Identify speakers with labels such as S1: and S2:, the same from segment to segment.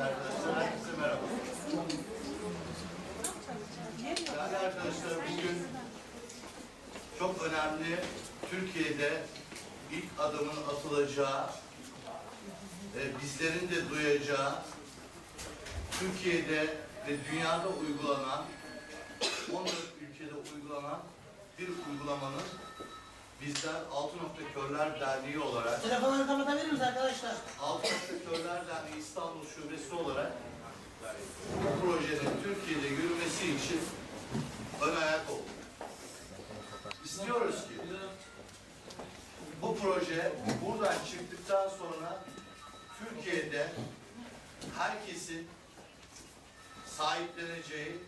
S1: Arkadaşlar, herkese merhaba. Arkadaşlar, bugün çok önemli Türkiye'de ilk adımın atılacağı, e, bizlerin de duyacağı, Türkiye'de ve dünyada uygulanan, 14 ülkede uygulanan bir uygulamanın bizler Altı Nokta Körler Derneği olarak
S2: Telefonları kapatabilir miyiz arkadaşlar?
S1: Altı Nokta Körler Derneği İstanbul Şubesi olarak bu projenin Türkiye'de yürümesi için ön ayak olduk. İstiyoruz ki bu proje buradan çıktıktan sonra Türkiye'de herkesin sahipleneceği,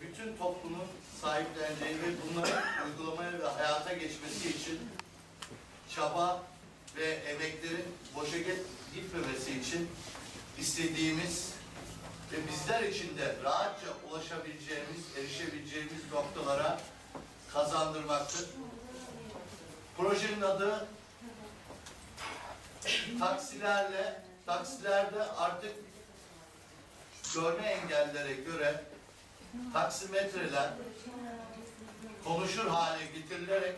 S1: bütün toplumun sahipleneceği ve bunların uygulamaya ve hayata geçmesi için çaba ve emeklerin boşa git- gitmemesi için istediğimiz ve bizler için de rahatça ulaşabileceğimiz, erişebileceğimiz noktalara kazandırmaktır. Projenin adı taksilerle, taksilerde artık görme engellilere göre taksimetreler konuşur hale getirilerek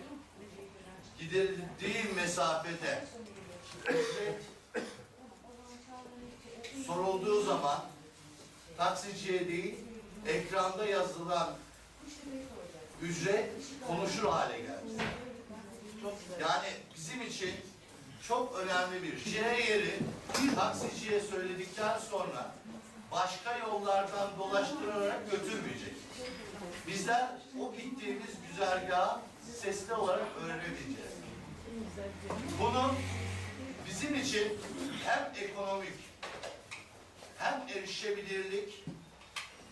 S1: giderildiği mesafede ücret sorulduğu zaman taksiciye değil ekranda yazılan ücret konuşur hale geldi. Yani bizim için çok önemli bir şey. yeri taksiciye söyledikten sonra başka yollardan dolaştırarak götürmeyecek. Bizler o gittiğimiz güzergahı sesli olarak öğrenebileceğiz. Bunun bizim için hem ekonomik hem erişebilirlik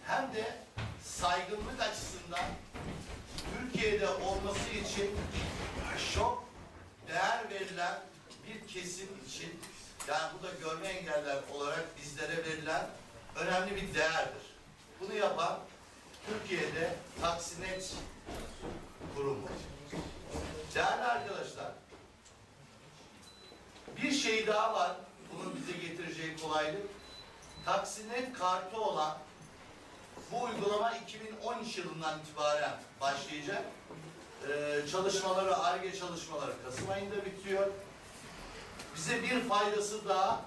S1: hem de saygınlık açısından Türkiye'de olması için çok değer verilen bir kesim için yani bu da görme engeller olarak bizlere verilen önemli bir değerdir. Bunu yapan Türkiye'de Taksinet kurumu. Değerli arkadaşlar, bir şey daha var. Bunun bize getireceği kolaylık. Taksinet kartı olan bu uygulama 2013 yılından itibaren başlayacak. Ee, çalışmaları, ARGE çalışmaları Kasım ayında bitiyor. Bize bir faydası daha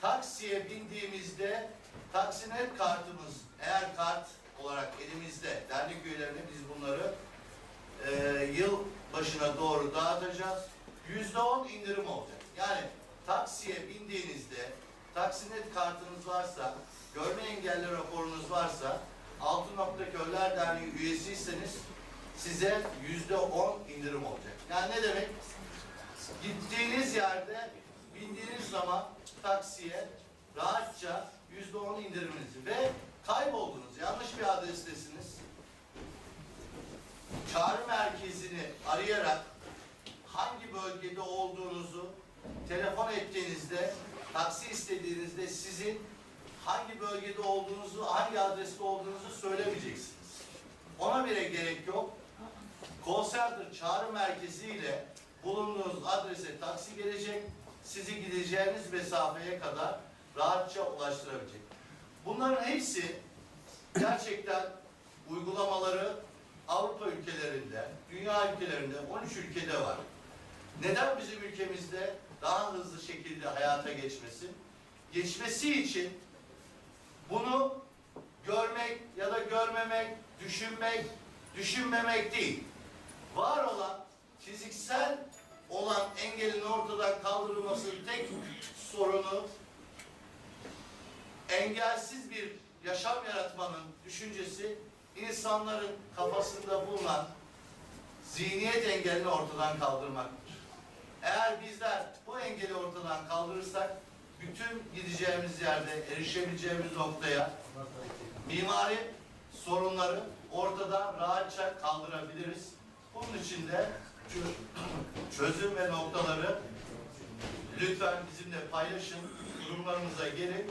S1: taksiye bindiğimizde taksinet kartımız eğer kart olarak elimizde dernek üyelerine biz bunları e, yıl başına doğru dağıtacağız. Yüzde on indirim olacak. Yani taksiye bindiğinizde taksinet kartınız varsa, görme engelli raporunuz varsa, Altın Nokta Körler Derneği üyesiyseniz size yüzde on indirim olacak. Yani ne demek? Gittiğiniz yerde bindiğiniz zaman taksiye rahatça yüzde on indiriminizi ve kayboldunuz. Yanlış bir adrestesiniz. Çağrı merkezini arayarak hangi bölgede olduğunuzu telefon ettiğinizde, taksi istediğinizde sizin hangi bölgede olduğunuzu, hangi adreste olduğunuzu söylemeyeceksiniz. Ona bile gerek yok. Call center çağrı merkezi ile bulunduğunuz adrese taksi gelecek, sizi gideceğiniz mesafeye kadar rahatça ulaştırabilecek. Bunların hepsi gerçekten uygulamaları Avrupa ülkelerinde, dünya ülkelerinde 13 ülkede var. Neden bizim ülkemizde daha hızlı şekilde hayata geçmesin? Geçmesi için bunu görmek ya da görmemek, düşünmek, düşünmemek değil. Var olan, fiziksel olan engelin ortadan kaldırılmasının tek sorunu engelsiz bir yaşam yaratmanın düşüncesi insanların kafasında bulunan zihniyet engelini ortadan kaldırmaktır. Eğer bizler bu engeli ortadan kaldırırsak bütün gideceğimiz yerde erişebileceğimiz noktaya mimari sorunları ortadan rahatça kaldırabiliriz. Bunun için de çö- çözüm ve noktaları lütfen bizimle paylaşın. Durumlarımıza gelin.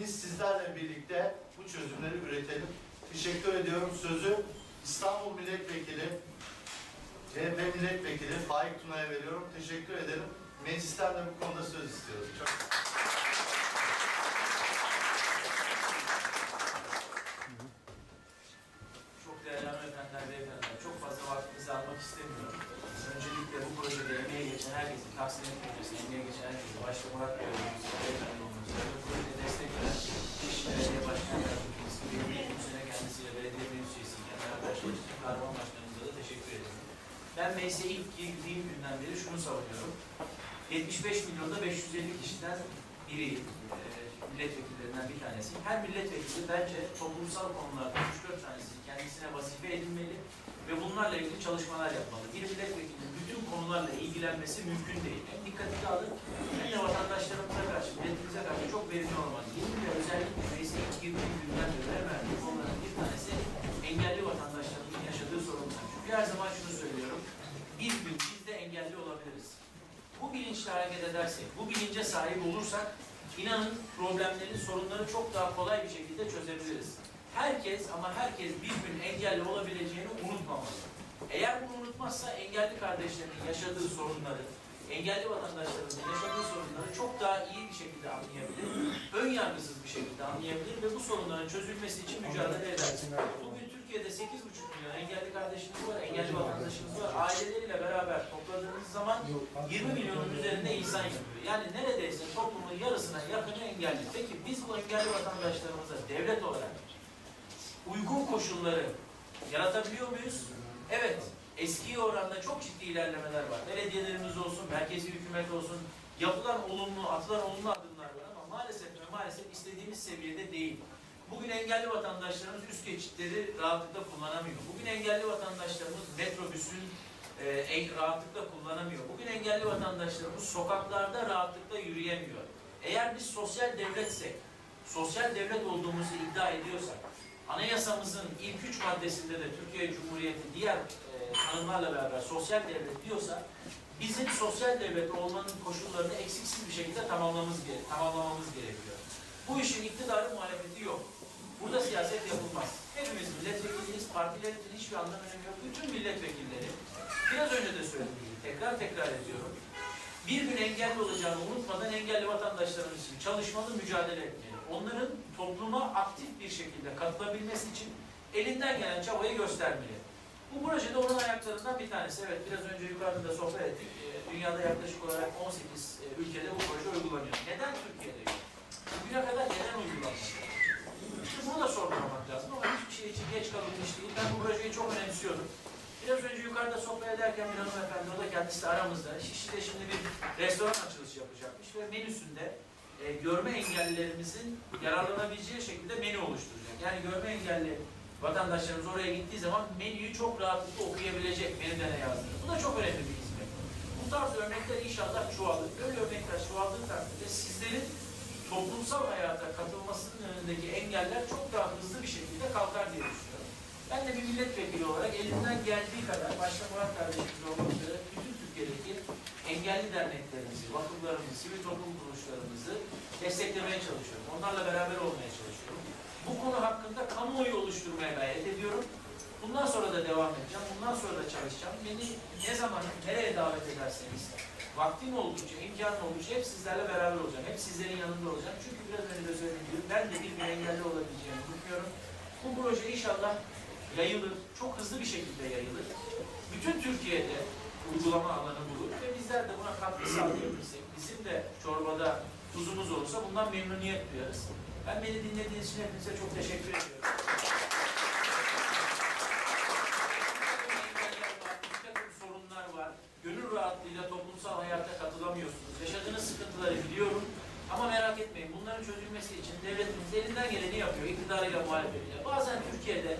S1: Biz sizlerle birlikte bu çözümleri üretelim. Teşekkür ediyorum. Sözü İstanbul Milletvekili, CHP Milletvekili Faik Tuna'ya veriyorum. Teşekkür ederim. Meclisten de bu konuda söz istiyoruz. Çok
S3: meclise ilk girdiğim günden beri şunu savunuyorum. 75 milyonda 550 kişiden biriyim. Ee, milletvekillerinden bir tanesi. Her milletvekili bence toplumsal konularda 3-4 tanesini kendisine vazife edinmeli ve bunlarla ilgili çalışmalar yapmalı. Bir milletvekilinin bütün konularla ilgilenmesi mümkün değil. Hem dikkatli alın hem de vatandaşlarımıza karşı, milletimize karşı çok verimli olmalı. Yeni ve özellikle meclise ilk girdiğim günden beri önem verdiğim konuların bir tanesi engelli vatandaşlarımızın yaşadığı sorunlar. Çünkü her zaman şunu söylüyorum. Bir gün biz de engelli olabiliriz. Bu bilinçle hareket edersek, bu bilince sahip olursak inanın problemleri, sorunları çok daha kolay bir şekilde çözebiliriz. Herkes ama herkes bir gün engelli olabileceğini unutmamalı. Eğer bunu unutmazsa engelli kardeşlerinin yaşadığı sorunları, engelli vatandaşlarımızın yaşadığı sorunları çok daha iyi bir şekilde anlayabilir, ön yargısız bir şekilde anlayabilir ve bu sorunların çözülmesi için mücadele eder. Türkiye'de 8,5 milyon engelli kardeşimiz var, engelli vatandaşımız var. Aileleriyle beraber topladığımız zaman 20 milyonun üzerinde insan yapıyor. Yani neredeyse toplumun yarısına yakını engelli. Peki biz bu engelli vatandaşlarımıza devlet olarak uygun koşulları yaratabiliyor muyuz? Evet. Eski oranda çok ciddi ilerlemeler var. Belediyelerimiz olsun, merkezi hükümet olsun, yapılan olumlu, atılan olumlu adımlar var ama maalesef maalesef istediğimiz seviyede değil. Bugün engelli vatandaşlarımız üst geçitleri rahatlıkla kullanamıyor. Bugün engelli vatandaşlarımız metrobüsün e, rahatlıkla kullanamıyor. Bugün engelli vatandaşlarımız sokaklarda rahatlıkla yürüyemiyor. Eğer biz sosyal devletsek, sosyal devlet olduğumuzu iddia ediyorsak, anayasamızın ilk üç maddesinde de Türkiye Cumhuriyeti diğer e, tanımlarla beraber sosyal devlet diyorsa, bizim sosyal devlet olmanın koşullarını eksiksiz bir şekilde tamamlamamız, tamamlamamız gerekiyor. Bu işin iktidarı muhalefeti yok. Burada siyaset yapılmaz. Hepimiz milletvekiliyiz, partilerin hiçbir anlam önemi yok. Bütün milletvekilleri, biraz önce de söylediğim gibi, tekrar tekrar ediyorum, bir gün engelli olacağını unutmadan engelli vatandaşlarımız için çalışmalı, mücadele etmeli. Onların topluma aktif bir şekilde katılabilmesi için elinden gelen çabayı göstermeli. Bu projede onun ayaklarından bir tanesi. Evet, biraz önce yukarıda da sohbet ettik. Ee, Dünyada yaklaşık olarak 18 e, ülkede bu proje uygulanıyor. Neden Türkiye'de yok? Bugüne kadar neden uygulanmadı? İşte bunu da sorgulamak lazım ama hiçbir şey için geç kalınmış değil. Ben bu projeyi çok önemsiyorum. Biraz önce yukarıda sohbet ederken bir hanımefendi, o da kendisi aramızda. Şişli'de şimdi bir restoran açılışı yapacakmış ve menüsünde e, görme engellilerimizin yararlanabileceği şekilde menü oluşturacak. Yani görme engelli vatandaşlarımız oraya gittiği zaman menüyü çok rahatlıkla okuyabilecek menüde ne yazdığını. Bu da çok önemli bir hizmet. Bu tarz örnekler inşallah çoğalır. Böyle örnekler çoğaldığı takdirde sizlerin toplumsal hayata katılmasının önündeki engeller çok daha hızlı bir şekilde kalkar diye düşünüyorum. Ben de bir milletvekili olarak elimden geldiği kadar başta Murat kardeşimiz olmak üzere bütün Türkiye'deki engelli derneklerimizi, vakıflarımızı, sivil toplum kuruluşlarımızı desteklemeye çalışıyorum. Onlarla beraber olmaya çalışıyorum. Bu konu hakkında kamuoyu oluşturmaya gayret ediyorum. Bundan sonra da devam edeceğim. Bundan sonra da çalışacağım. Beni ne zaman, nereye davet ederseniz, vaktim oldukça, imkanım oldukça hep sizlerle beraber olacağım. Hep sizlerin yanında olacağım. Çünkü biraz önce de söylediğim ben de bir engelli olabileceğimi düşünüyorum. Bu proje inşallah yayılır, çok hızlı bir şekilde yayılır. Bütün Türkiye'de uygulama alanı bulur ve bizler de buna katkı sağlayabilirsek, bizim de çorbada tuzumuz olursa bundan memnuniyet duyarız. Ben beni dinlediğiniz için hepinize çok teşekkür ediyorum. Sorunlar var. Gönül rahatlığıyla toplumsal hayata katılamıyorsunuz. Yaşadığınız sıkıntıları biliyorum. Ama merak etmeyin bunların çözülmesi için devletimiz elinden geleni yapıyor. iktidarıyla muhalefetiyle. Bazen Türkiye'de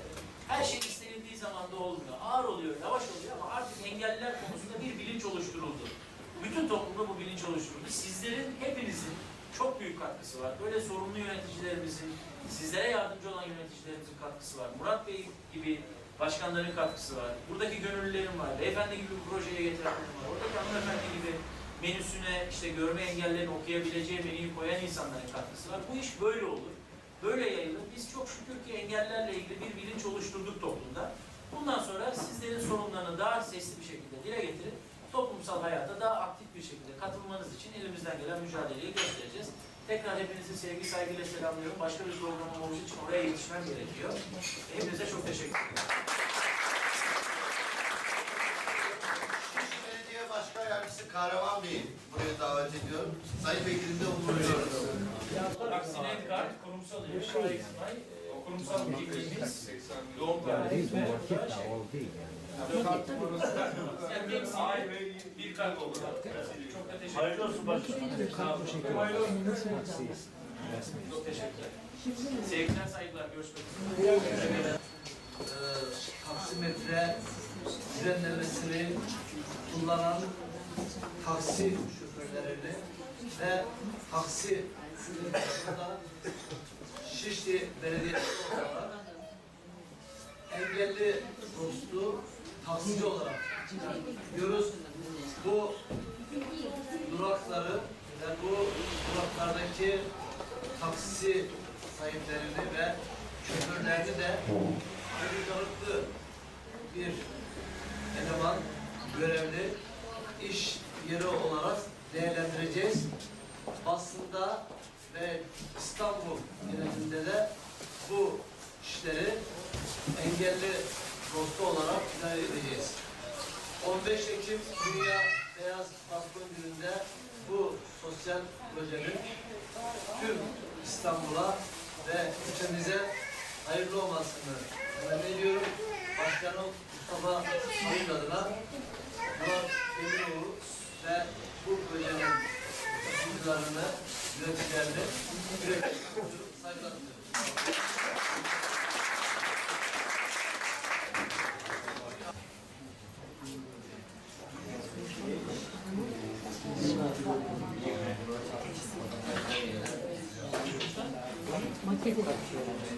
S3: her şey istenildiği zaman da olmuyor. Ağır oluyor, yavaş oluyor ama artık engelliler konusunda bir bilinç oluşturuldu. bütün toplumda bu bilinç oluşturuldu. Sizlerin, hepinizin çok büyük katkısı var. Böyle sorumlu yöneticilerimizin, sizlere yardımcı olan yöneticilerimizin katkısı var. Murat Bey gibi başkanların katkısı var. Buradaki gönüllülerim var. Beyefendi gibi bu projeye getirenlerim var. Oradaki hanımefendi gibi menüsüne işte görme engellerini okuyabileceği menüyü koyan insanların katkısı var. Bu iş böyle olur. Böyle yayılır. Biz çok şükür ki engellerle ilgili bir bilinç oluşturduk toplumda. Bundan sonra sizlerin sorunlarını daha sesli bir şekilde dile getirip toplumsal hayata daha aktif bir şekilde katılmanız için elimizden gelen mücadeleyi göstereceğiz. Tekrar hepinizi sevgi saygıyla selamlıyorum. Başka bir programım olduğu için oraya yetişmem gerekiyor. Hepinize çok teşekkür ederim.
S1: Belediye Başkan Yardımcısı Kahraman Bey'i buraya davet ediyorum. Sayın Vekilim de bulunuyoruz.
S3: Aksine kart, kurumsal iletişim, e, kurumsal kimliğimiz, doğum tarihimiz ve ederim.
S4: olsun başkanım.
S3: Sağ olun. Çok teşekkürler. Sevgiler, saygılar. Görüşmek
S5: taksimetre düzenlemesini kullanan taksi şoförlerini ve taksi Şişli Belediyesi olarak engelli dostu taksici olarak diyoruz. Bu durakları ve bu duraklardaki taksi sahiplerini ve şoförlerini de ayrıcalıklı bir eleman, görevli iş yeri olarak değerlendireceğiz. Basında ve İstanbul genelinde de bu işleri engelli dostu olarak ilan edeceğiz. 15 Ekim Dünya Beyaz Baston Günü'nde bu sosyal projenin tüm İstanbul'a ve ülkemize hayırlı olmasını temenni ediyorum. Başkanım Mustafa Sayın adına Murat Demiroğlu ve bu projenin yapımcılarını, yöneticilerini yürekli saygılar diliyorum.
S6: Makyajı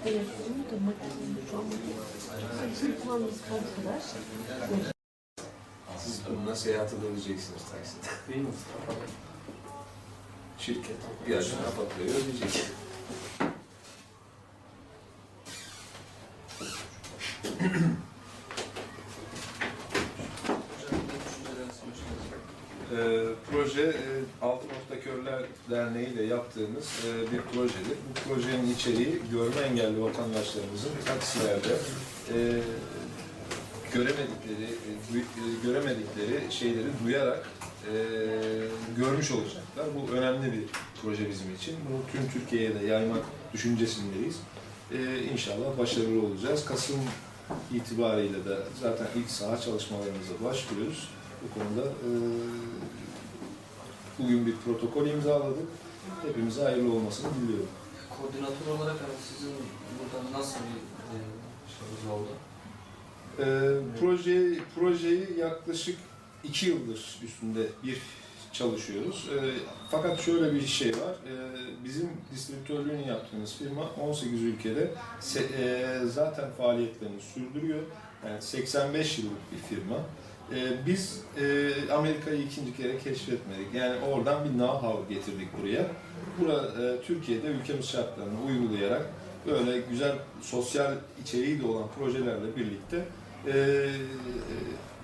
S6: Evet, onu da makyajı şu an
S7: Siz bununla seyahat edebileceksiniz takside.
S4: Değil mi?
S7: Şirket bir ay sonra faturayı ödeyecek. Ee, proje e, Altın Orta Körler Derneği ile yaptığımız e, bir projedir. Bu projenin içeriği görme engelli vatandaşlarımızın taksilerde e, göremedikleri, e, e, göremedikleri şeyleri duyarak e, görmüş olacaklar. Bu önemli bir proje bizim için. Bunu tüm Türkiye'ye de yaymak düşüncesindeyiz. E, inşallah başarılı olacağız. Kasım itibariyle de zaten ilk saha çalışmalarımıza başlıyoruz. Bu konuda bugün bir protokol imzaladık. Hepimize hayırlı olmasını diliyorum.
S5: Koordinatör olarak hani sizin burada nasıl bir e, şeyiniz oldu?
S7: Ee, proje, projeyi yaklaşık iki yıldır üstünde bir çalışıyoruz. Ee, fakat şöyle bir şey var. Ee, bizim distribütörlüğünü yaptığımız firma 18 ülkede se- e, zaten faaliyetlerini sürdürüyor. Yani 85 yıllık bir firma. Ee, biz e, Amerika'yı ikinci kere keşfetmedik. Yani oradan bir know-how getirdik buraya. Bura, e, Türkiye'de ülkemiz şartlarını uygulayarak böyle güzel sosyal içeriği de olan projelerle birlikte e,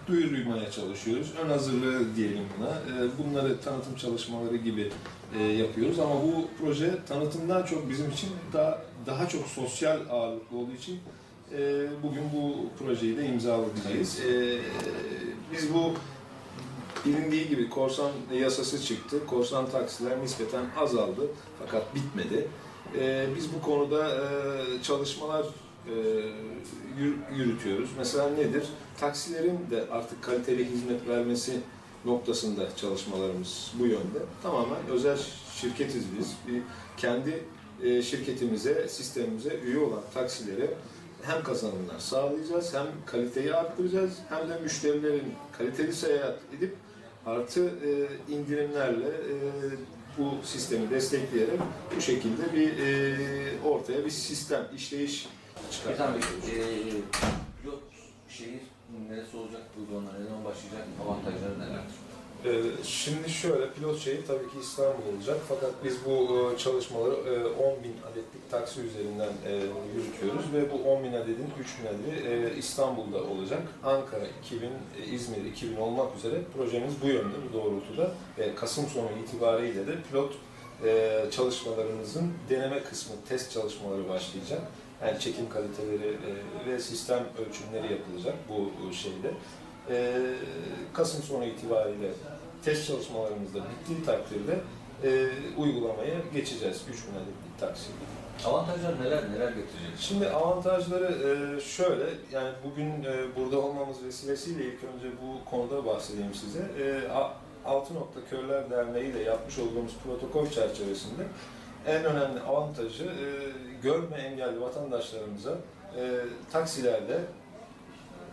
S7: duyurmaya çalışıyoruz. Ön hazırlığı diyelim buna. E, bunları tanıtım çalışmaları gibi e, yapıyoruz ama bu proje tanıtımdan çok bizim için daha daha çok sosyal ağırlıklı olduğu için e, bugün bu projeyi de imzalayacağız. E, biz bu bilindiği gibi korsan yasası çıktı. Korsan taksiler nispeten azaldı fakat bitmedi. E, biz bu konuda e, çalışmalar e, yür- yürütüyoruz. Mesela nedir? Taksilerin de artık kaliteli hizmet vermesi noktasında çalışmalarımız bu yönde. Tamamen özel şirketiz biz. Bir kendi e, şirketimize, sistemimize üye olan taksilere hem kazanımlar sağlayacağız, hem kaliteyi arttıracağız, hem de müşterilerin kaliteli seyahat edip artı e, indirimlerle e, bu sistemi destekleyerek bu şekilde bir e, ortaya bir sistem, işleyiş çıkartmak
S4: eee pilot şehir neresi olacak uygulama, ne zaman başlayacak, avantajları nelerdir?
S7: Ee, Şimdi şöyle, pilot şehir tabii ki İstanbul olacak. Fakat biz bu e, çalışmaları e, 10 bin adetlik taksi üzerinden e, yürütüyoruz ve bu 10 bin adedin 3 bin adedi e, İstanbul'da olacak. Ankara 2000, e, İzmir 2000 olmak üzere projemiz bu yönde, bu doğrultuda. Kasım sonu itibariyle de pilot e, çalışmalarımızın deneme kısmı, test çalışmaları başlayacak. Yani çekim kaliteleri e, ve sistem ölçümleri yapılacak bu şeyde. Ee, Kasım sonu itibariyle test çalışmalarımız da bittiği takdirde e, uygulamaya geçeceğiz 3 bin adetlik taksiyle.
S4: Avantajlar neler, neler getirecek?
S7: Şimdi avantajları e, şöyle, yani bugün e, burada olmamız vesilesiyle ilk önce bu konuda bahsedeyim size. E, A- Altı Nokta Körler Derneği ile yapmış olduğumuz protokol çerçevesinde en önemli avantajı e, görme engelli vatandaşlarımıza e, taksilerde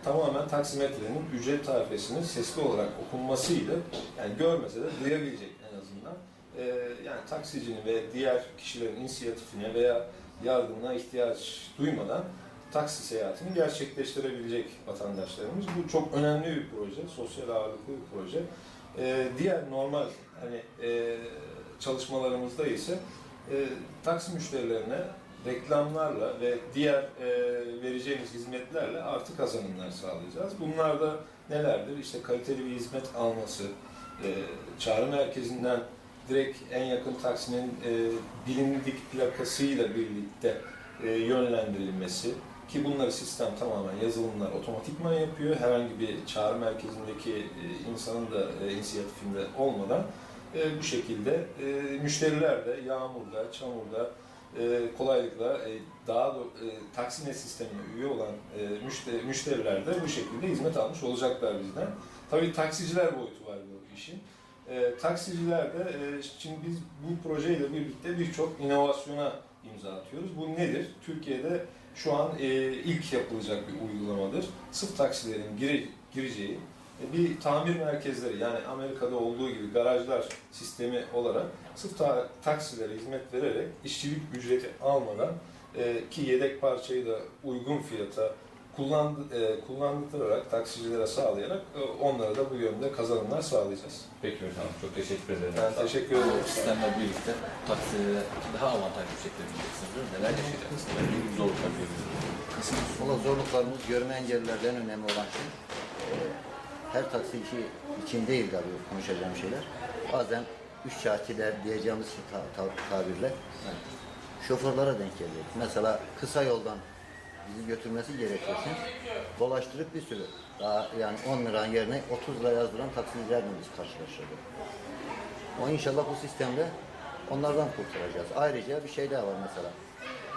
S7: tamamen taksimetrenin ücret tarifesinin sesli olarak okunmasıyla yani görmese de duyabilecek en azından. Ee, yani taksicinin ve diğer kişilerin inisiyatifine veya yardımına ihtiyaç duymadan taksi seyahatini gerçekleştirebilecek vatandaşlarımız. Bu çok önemli bir proje, sosyal ağırlıklı bir proje. Ee, diğer normal hani e, çalışmalarımızda ise e, taksi müşterilerine reklamlarla ve diğer e, vereceğimiz hizmetlerle artı kazanımlar sağlayacağız. Bunlar da nelerdir? İşte kaliteli bir hizmet alması, e, çağrı merkezinden direkt en yakın taksinin e, bilindik plakasıyla birlikte e, yönlendirilmesi ki bunları sistem tamamen yazılımlar otomatikman yapıyor. Herhangi bir çağrı merkezindeki e, insanın da e, inisiyatifinde olmadan e, bu şekilde e, müşteriler de yağmurda, çamurda, e, kolaylıkla e, daha da e, sistemine üye olan e, müşteri, müşteriler de bu şekilde hizmet almış olacaklar bizden. Tabii taksiciler boyutu var bu işin. E, taksiciler de e, şimdi biz bu projeyle birlikte birçok inovasyona imza atıyoruz. Bu nedir? Türkiye'de şu an ilk yapılacak bir uygulamadır. Sırf taksilerin gire, gireceği bir tamir merkezleri yani Amerika'da olduğu gibi garajlar sistemi olarak sırf ta- taksilere hizmet vererek işçilik ücreti almadan e, ki yedek parçayı da uygun fiyata kullandı, e, kullandırılarak taksicilere sağlayarak e, onlara da bu yönde kazanımlar sağlayacağız.
S4: Peki hocam, çok teşekkür ederim.
S7: Ben teşekkür ederim.
S4: Sistemle birlikte taksilere daha avantajlı bir şekilde gideceksiniz. değil mi? Neler yaşayacaksınız? Neler zorluklar görüyorsunuz?
S8: Valla zorluklarımız görme engellilerden en önemli olan şey. Her taksi işi için değil tabii konuşacağım şeyler. Bazen üç şarkiler diyeceğimiz şey ta- ta- tabirle şoförlere denk geliyor. Mesela kısa yoldan bizi götürmesi gerekirse dolaştırıp bir sürü daha yani 10 liranın yerine 30 lira yazdıran taksicilerle biz karşılaşırdık. Ama inşallah bu sistemde onlardan kurtulacağız. Ayrıca bir şey daha var mesela.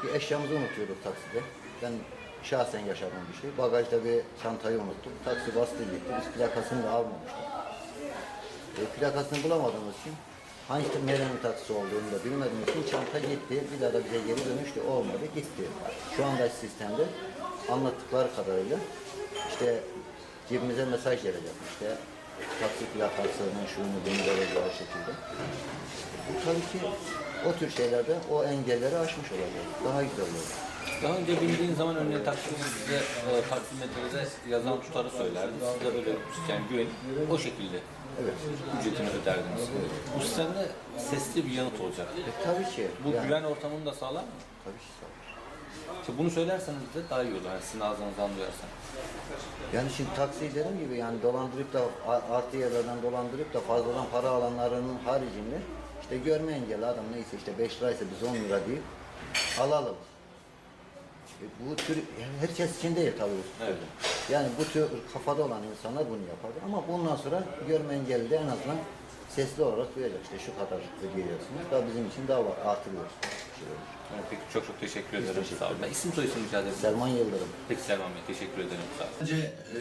S8: Bir eşyamızı unutuyorduk takside. Ben şahsen yaşadığım bir şey. Bagajda bir çantayı unuttum. Taksi bastı gitti. Biz plakasını da almamıştık. E, plakasını bulamadığımız için hangi nerenin taksi olduğunu da bilmediğimiz için çanta gitti. Bir daha da bize geri dönüştü. Olmadı. Gitti. Şu anda sistemde anlattıkları kadarıyla işte cebimize mesaj gelecek. İşte taksi plakasının şunu bunu vereceği şekilde. Tabii ki o tür şeylerde o engelleri aşmış olacak. Daha güzel olur.
S4: Daha önce bindiğin zaman önüne taksinin size e, taksimetrede yazan tutarı söylerdi. Siz de böyle yani güvenip o şekilde
S8: Evet.
S4: ücretini öderdiniz. Bu sistemde sesli bir yanıt olacak.
S8: E, tabii ki.
S4: Bu
S8: yani,
S4: güven ortamını da sağlar mı?
S8: Tabii ki sağlar.
S4: İşte bunu söylerseniz de daha iyi olur. Yani sizin ağzınızdan duyarsan.
S8: Yani şimdi taksi dediğim gibi yani dolandırıp da a- artı yerlerden dolandırıp da fazladan para alanların haricinde işte görme engelli adam neyse işte 5 liraysa biz 10 lira deyip alalım. E, bu tür yani herkes için değil tabii.
S4: Evet.
S8: Yani bu tür kafada olan insanlar bunu yapar. Ama bundan sonra görme engelli de en azından sesli olarak duyacak. İşte şu kadar ödeyeceksiniz. Da bizim için daha var. Artırıyoruz.
S4: Evet, peki çok çok teşekkür ederim.
S8: teşekkür
S4: Sağ olun. Ben isim soy isim rica ederim.
S8: Selman Yıldırım.
S4: Peki Selman Bey teşekkür ederim. Sağ olun.
S1: Bence e,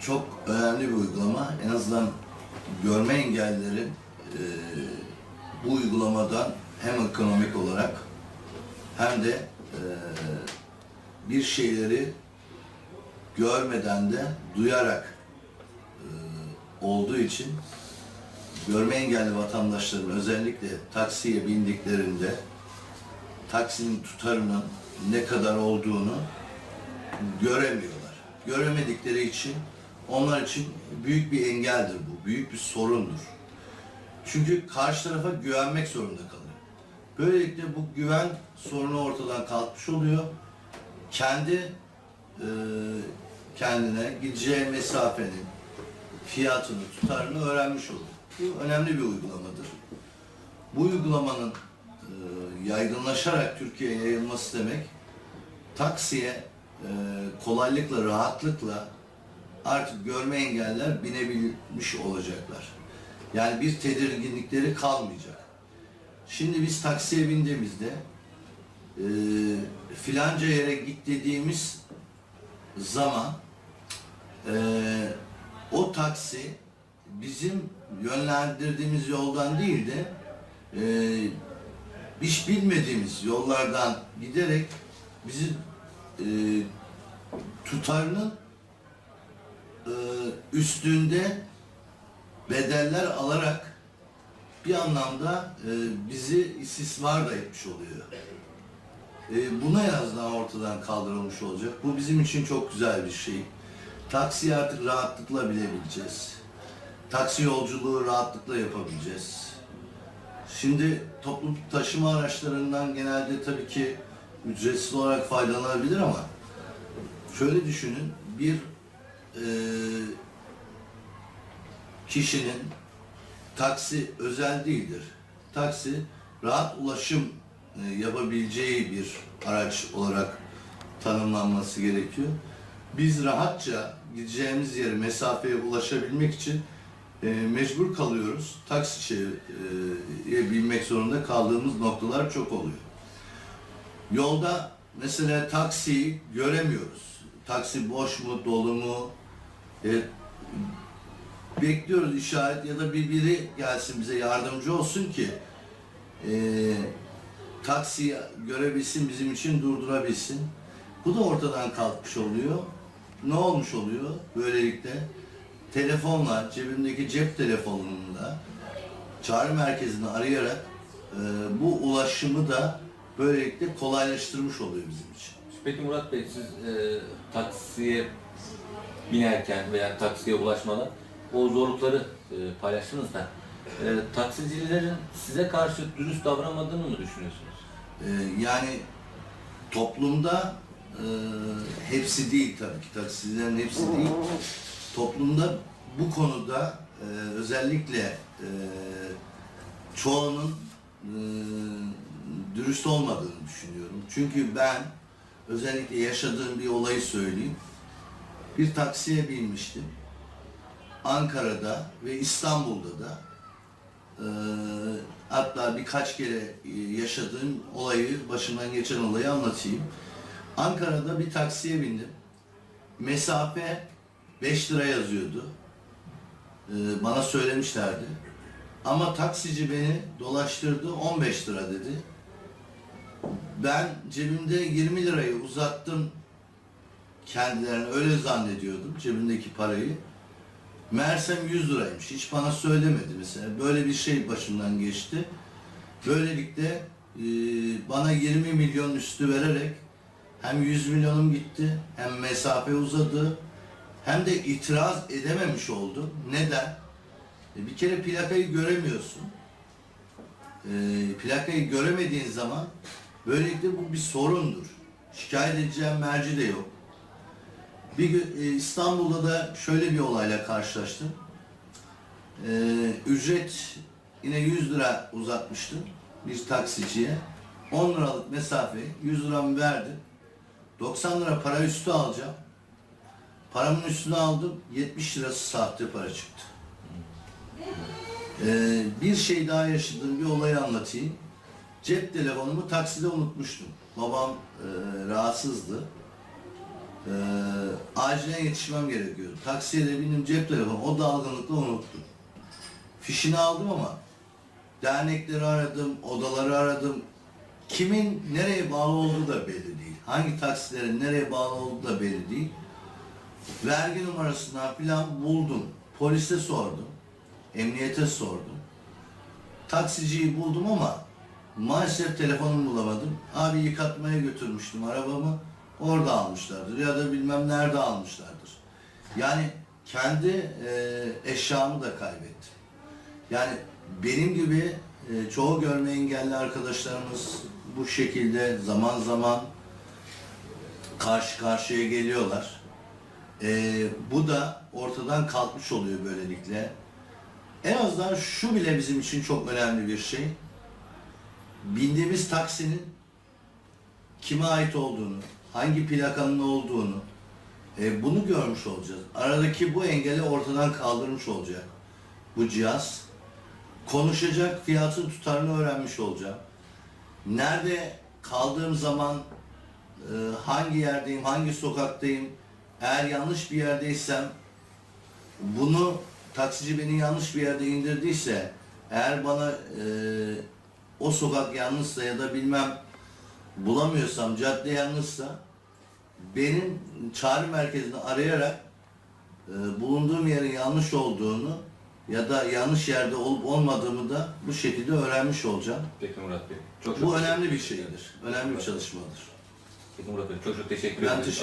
S1: çok önemli bir uygulama. En azından görme engellilerin e, bu uygulamadan hem ekonomik olarak hem de e, bir şeyleri görmeden de duyarak e, olduğu için görme engelli vatandaşların özellikle taksiye bindiklerinde taksinin tutarının ne kadar olduğunu göremiyorlar. Göremedikleri için onlar için büyük bir engeldir bu, büyük bir sorundur. Çünkü karşı tarafa güvenmek zorunda kalıyor. Böylelikle bu güven sorunu ortadan kalkmış oluyor. Kendi e, kendine gideceği mesafenin fiyatını, tutarını öğrenmiş olur. Bu önemli bir uygulamadır. Bu uygulamanın e, yaygınlaşarak Türkiye'ye yayılması demek taksiye e, kolaylıkla, rahatlıkla artık görme engeller binebilmiş olacaklar. Yani bir tedirginlikleri kalmayacak. Şimdi biz taksiye bindiğimizde e, filanca yere git dediğimiz zaman e, o taksi bizim yönlendirdiğimiz yoldan değil de e, hiç bilmediğimiz yollardan giderek bizi e, tutarının e, üstünde bedeller alarak bir anlamda e, bizi istismar da etmiş oluyor. E, buna en azından ortadan kaldırılmış olacak. Bu bizim için çok güzel bir şey. Taksiyi artık rahatlıkla bilebileceğiz. Taksi yolculuğu rahatlıkla yapabileceğiz. Şimdi toplu taşıma araçlarından genelde tabii ki ücretsiz olarak faydalanabilir ama şöyle düşünün bir e, kişinin taksi özel değildir. Taksi rahat ulaşım e, yapabileceği bir araç olarak tanımlanması gerekiyor. Biz rahatça gideceğimiz yere, mesafeye ulaşabilmek için e, mecbur kalıyoruz. Taksiye e, binmek zorunda kaldığımız noktalar çok oluyor. Yolda mesela taksiyi göremiyoruz. Taksi boş mu, dolu mu? E, bekliyoruz işaret ya da bir biri gelsin bize yardımcı olsun ki e, taksiyi görebilsin, bizim için durdurabilsin. Bu da ortadan kalkmış oluyor. Ne olmuş oluyor böylelikle? Telefonla, cebimdeki cep telefonunda çağrı merkezini arayarak e, bu ulaşımı da böylelikle kolaylaştırmış oluyor bizim için.
S4: Peki Murat Bey siz e, taksiye binerken veya taksiye ulaşmada o zorlukları e, paylaştınız da e, taksicilerin size karşı dürüst davranmadığını mı düşünüyorsunuz?
S1: Ee, yani toplumda e, hepsi değil tabii ki taksicilerin hepsi değil. Toplumda bu konuda e, özellikle e, çoğunun e, dürüst olmadığını düşünüyorum. Çünkü ben özellikle yaşadığım bir olayı söyleyeyim. Bir taksiye binmiştim. Ankara'da ve İstanbul'da da ee, hatta birkaç kere e, yaşadığım olayı, başımdan geçen olayı anlatayım. Ankara'da bir taksiye bindim. Mesafe 5 lira yazıyordu. Ee, bana söylemişlerdi. Ama taksici beni dolaştırdı 15 lira dedi. Ben cebimde 20 lirayı uzattım kendilerine öyle zannediyordum cebimdeki parayı. Meğersem 100 liraymış. Hiç bana söylemedi mesela. Böyle bir şey başımdan geçti. Böylelikle e, bana 20 milyon üstü vererek hem 100 milyonum gitti, hem mesafe uzadı, hem de itiraz edememiş oldum. Neden? E, bir kere plakayı göremiyorsun. E, plakayı göremediğin zaman böylelikle bu bir sorundur. Şikayet edeceğim merci de yok. Bir gün e, İstanbul'da da şöyle bir olayla karşılaştım. E, ücret yine 100 lira uzatmıştım bir taksiciye. 10 liralık mesafe 100 liramı verdim. 90 lira para üstü alacağım. Paramın üstünü aldım. 70 lirası sahte para çıktı. E, bir şey daha yaşadığım bir olayı anlatayım. Cep telefonumu takside unutmuştum. Babam e, rahatsızdı. Ee, acilen yetişmem gerekiyordu. Taksiye de bindim cep telefonu, o dalgınlıkla unuttum. Fişini aldım ama dernekleri aradım, odaları aradım. Kimin nereye bağlı olduğu da belli değil. Hangi taksilerin nereye bağlı olduğu da belli değil. Vergi numarasından filan buldum. polise sordum, emniyete sordum. Taksiciyi buldum ama maalesef telefonumu bulamadım. Abi yıkatmaya götürmüştüm arabamı. Orada almışlardır ya da bilmem nerede almışlardır. Yani kendi e, eşyamı da kaybettim. Yani benim gibi e, çoğu görme engelli arkadaşlarımız bu şekilde zaman zaman karşı karşıya geliyorlar. E, bu da ortadan kalkmış oluyor böylelikle. En azından şu bile bizim için çok önemli bir şey. Bindiğimiz taksinin kime ait olduğunu, hangi plakanın olduğunu e, bunu görmüş olacağız. Aradaki bu engeli ortadan kaldırmış olacak bu cihaz. Konuşacak, fiyatın tutarını öğrenmiş olacağım. Nerede kaldığım zaman e, hangi yerdeyim, hangi sokaktayım, eğer yanlış bir yerdeysem bunu taksici beni yanlış bir yerde indirdiyse eğer bana e, o sokak yanlışsa ya da bilmem bulamıyorsam cadde yanlışsa benim çağrı merkezini arayarak e, bulunduğum yerin yanlış olduğunu ya da yanlış yerde olup olmadığımı da bu şekilde öğrenmiş olacağım.
S4: Peki Murat Bey. Çok çok
S1: Bu önemli bir şeydir. Önemli bir çalışmadır.
S4: Peki Murat Bey çok çok teşekkür
S1: Ben
S4: ederim.
S1: teşekkür